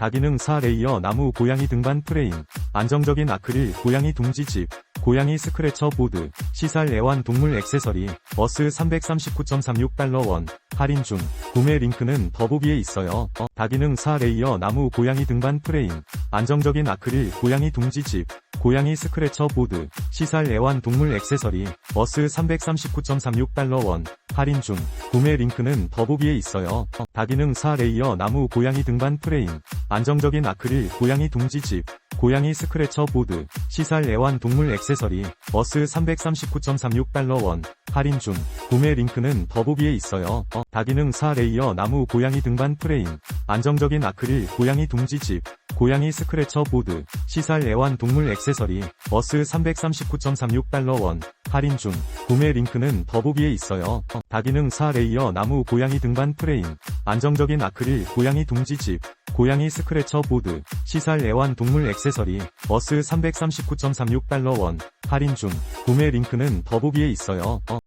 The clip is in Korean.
다기능 4 레이어 나무 고양이 등반 프레임, 안정적인 아크릴 고양이 둥지집, 고양이 스크래처 보드, 시살 애완 동물 액세서리, 버스 339.36달러 원, 할인 중, 구매 링크는 더보기에 있어요. 어, 다기능 4 레이어 나무 고양이 등반 프레임, 안정적인 아크릴 고양이 둥지집, 고양이 스크래처 보드, 시살 애완 동물 액세서리, 버스 339.36달러 원, 할인 중, 구매 링크는 더보기에 있어요. 어, 다기능 4 레이어 나무 고양이 등반 프레임, 안정적인 아크릴 고양이 둥지집, 고양이 스크래처 보드, 시살 애완 동물 액세서리, 버스 339.36달러 원, 할인 중, 구매 링크는 더보기에 있어요. 어, 다기능 4 레이어 나무 고양이 등반 프레임, 안정적인 아크릴 고양이 둥지집, 고양이 스크래처 보드, 시살 애완 동물 액세서리, 버스 339.36달러 원, 할인 중, 구매 링크는 더보기에 있어요. 어, 다기능 4 레이어 나무 고양이 등반 프레임, 안정적인 아크릴 고양이 둥지집, 고양이 스크래처 보드, 시살 애완 동물 액세서리, 버스 339.36달러 원, 할인 중, 구매 링크는 더보기에 있어요. 어,